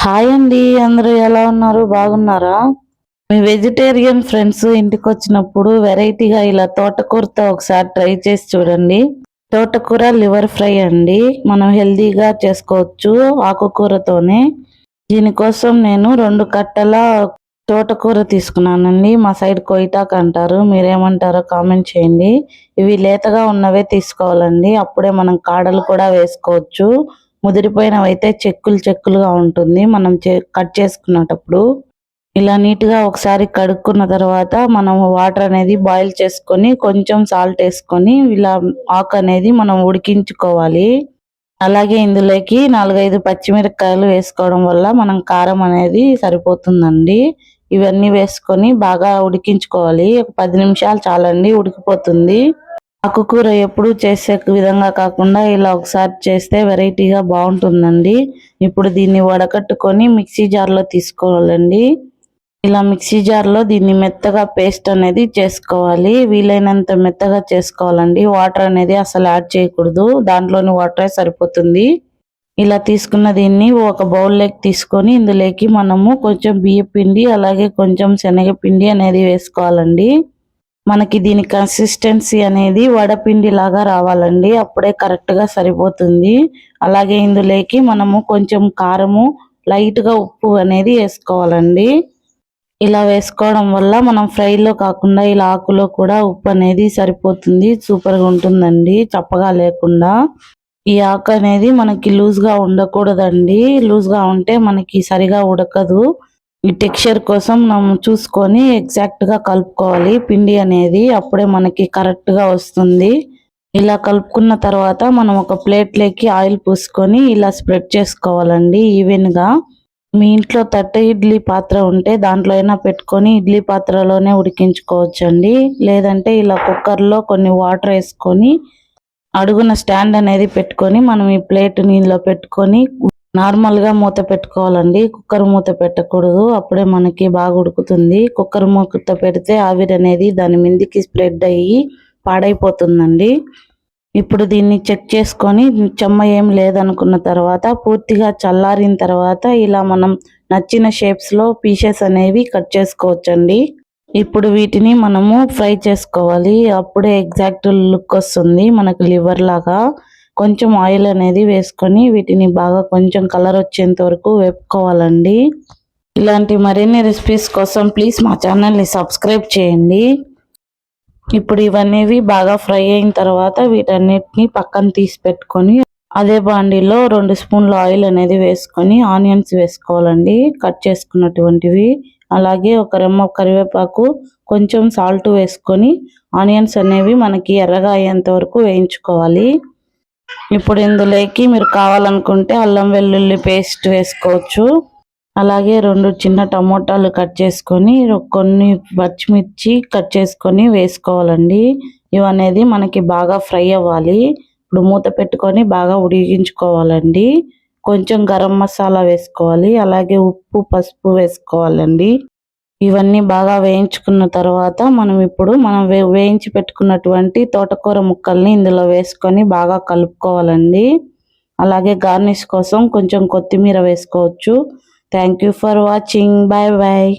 Hi అండి అందరూ ఎలా ఉన్నారు? బాగున్నారా? మీ వెజిటేరియన్ ఫ్రెండ్స్ ఇంటికి వచ్చినప్పుడు వెరైటీగా ఇలా తోటకూరతో ఒకసారి ట్రై చేసి చూడండి. తోటకూర లివర్ ఫ్రై అండి. మనం హెల్దీగా చేసుకోవచ్చు ఆకుకూరతోనే. దీనికోసం నేను రెండు కట్టల తోటకూర తీసుకున్నానండి. మా సైడ్ కొయిటాక్ అంటారు. మీరేమంటారో కామెంట్ చేయండి. ఇవి లేతగా ఉన్నవే తీసుకోవాలండి. అప్పుడే మనం కాడలు కూడా వేసుకోవచ్చు. ముదిరిపోయినవి అయితే చెక్కులు చెక్కులుగా ఉంటుంది. మనం కట్ చేసుకున్నటప్పుడు ఇలా నీట్గా ఒకసారి కడుక్కున్న తర్వాత మనం వాటర్ అనేది బాయిల్ చేసుకొని కొంచెం సాల్ట్ వేసుకొని ఇలా ఆకు అనేది మనం ఉడికించుకోవాలి. అలాగే ఇందులోకి నాలుగైదు పచ్చిమిరపకాయలు వేసుకోవడం వల్ల మనం కారం అనేది సరిపోతుందండి. ఇవన్నీ వేసుకొని బాగా ఉడికించుకోవాలి. ఒక పది నిమిషాలు చాలండి ఉడికిపోతుంది. ఆకుకూర ఎప్పుడు చేసే విధంగా కాకుండా ఇలా ఒకసారి చేస్తే వెరైటీగా బాగుంటుందండి. ఇప్పుడు దీన్ని వడకట్టుకొని మిక్సీ జార్లో తీసుకోవాలండి. ఇలా మిక్సీ జార్లో దీన్ని మెత్తగా పేస్ట్ అనేది చేసుకోవాలి. వీలైనంత మెత్తగా చేసుకోవాలండి. వాటర్ అనేది అసలు యాడ్ చేయకూడదు. దాంట్లోని వాటరే సరిపోతుంది. ఇలా తీసుకున్న దీన్ని ఒక బౌల్లోకి తీసుకొని ఇందులోకి మనము కొంచెం బియ్య పిండి అలాగే కొంచెం శనగపిండి అనేది వేసుకోవాలండి. మనకి దీని కన్సిస్టెన్సీ అనేది వడపిండి లాగా రావాలండి. అప్పుడే కరెక్ట్గా సరిపోతుంది. అలాగే ఇందులోకి మనము కొంచెం కారము లైట్గా ఉప్పు అనేది వేసుకోవాలండి. ఇలా వేసుకోవడం వల్ల మనం ఫ్రైలో కాకుండా ఇలా ఆకులో కూడా ఉప్పు అనేది సరిపోతుంది. సూపర్గా ఉంటుందండి. చప్పగా లేకుండా. ఈ ఆకు అనేది మనకి లూజ్గా ఉండకూడదండి. లూజ్గా ఉంటే మనకి సరిగా ఉడకదు. ఈ టెక్స్చర్ కోసం మనం చూసుకొని ఎగ్జాక్ట్గా కలుపుకోవాలి. పిండి అనేది అప్పుడే మనకి కరెక్ట్గా వస్తుంది. ఇలా కలుపుకున్న తర్వాత మనం ఒక ప్లేట్లోకి ఆయిల్ పూసుకొని ఇలా స్ప్రెడ్ చేసుకోవాలండి ఈవెన్గా మీ ఇంట్లో తట్ట ఇడ్లీ పాత్ర ఉంటే దాంట్లో అయినా పెట్టుకొని ఇడ్లీ పాత్రలోనే ఉడికించుకోవచ్చండి. లేదంటే ఇలా కుక్కర్లో కొన్ని వాటర్ వేసుకొని అడుగున స్టాండ్ అనేది పెట్టుకొని మనం ఈ ప్లేట్ నీళ్ళలో పెట్టుకొని నార్మల్గా మూత పెట్టుకోవాలండి. కుక్కర్ మూత పెట్టకూడదు. అప్పుడే మనకి బాగా ఉడుకుతుంది. కుక్కర్ మూత పెడితే ఆవిరి అనేది దాని మీదకి స్ప్రెడ్ అయ్యి పాడైపోతుందండి. ఇప్పుడు దీన్ని చెక్ చేసుకొని చెమ్మ ఏం లేదనుకున్న తర్వాత పూర్తిగా చల్లారిన తర్వాత ఇలా మనం నచ్చిన షేప్స్లో పీసెస్ అనేవి కట్ చేసుకోవచ్చండి. ఇప్పుడు వీటిని మనము ఫ్రై చేసుకోవాలి. అప్పుడే ఎగ్జాక్ట్ లుక్ వస్తుంది. మనకు లివర్ లాగా. కొంచెం ఆయిల్ అనేది వేసుకొని వీటిని బాగా కొంచెం కలర్ వచ్చేంత వరకు వేపుకోవాలండి. ఇలాంటి మరిన్ని రెసిపీస్ కోసం ప్లీజ్ మా ఛానల్ని సబ్స్క్రైబ్ చేయండి. ఇప్పుడు ఇవన్నీ బాగా ఫ్రై అయిన తర్వాత వీటన్నిటిని పక్కన తీసి పెట్టుకొని అదే బాండీలో రెండు స్పూన్ల ఆయిల్ అనేది వేసుకొని ఆనియన్స్ వేసుకోవాలండి. కట్ చేసుకున్నటువంటివి. అలాగే ఒక రెమ్మ కరివేపాకు కొంచెం సాల్ట్ వేసుకొని ఆనియన్స్ అనేవి మనకి ఎర్రగా అయ్యేంత వరకు వేయించుకోవాలి. ఇప్పుడు ఇందులోకి మీరు కావాలనుకుంటే అల్లం వెల్లుల్లి పేస్ట్ వేసుకోవచ్చు. అలాగే రెండు చిన్న టమోటాలు కట్ చేసుకొని కొన్ని పచ్చిమిర్చి కట్ చేసుకొని వేసుకోవాలండి. ఇవనేది మనకి బాగా ఫ్రై అవ్వాలి. ఇప్పుడు మూత పెట్టుకొని బాగా ఉడిగించుకోవాలండి కొంచెం గరం మసాలా వేసుకోవాలి. అలాగే ఉప్పు పసుపు వేసుకోవాలండి. ఇవన్నీ బాగా వేయించుకున్న తర్వాత మనం ఇప్పుడు మనం వే వేయించి పెట్టుకున్నటువంటి తోటకూర ముక్కల్ని ఇందులో వేసుకొని బాగా కలుపుకోవాలండి. అలాగే గార్నిష్ కోసం కొంచెం కొత్తిమీర వేసుకోవచ్చు. Thank you for watching bye bye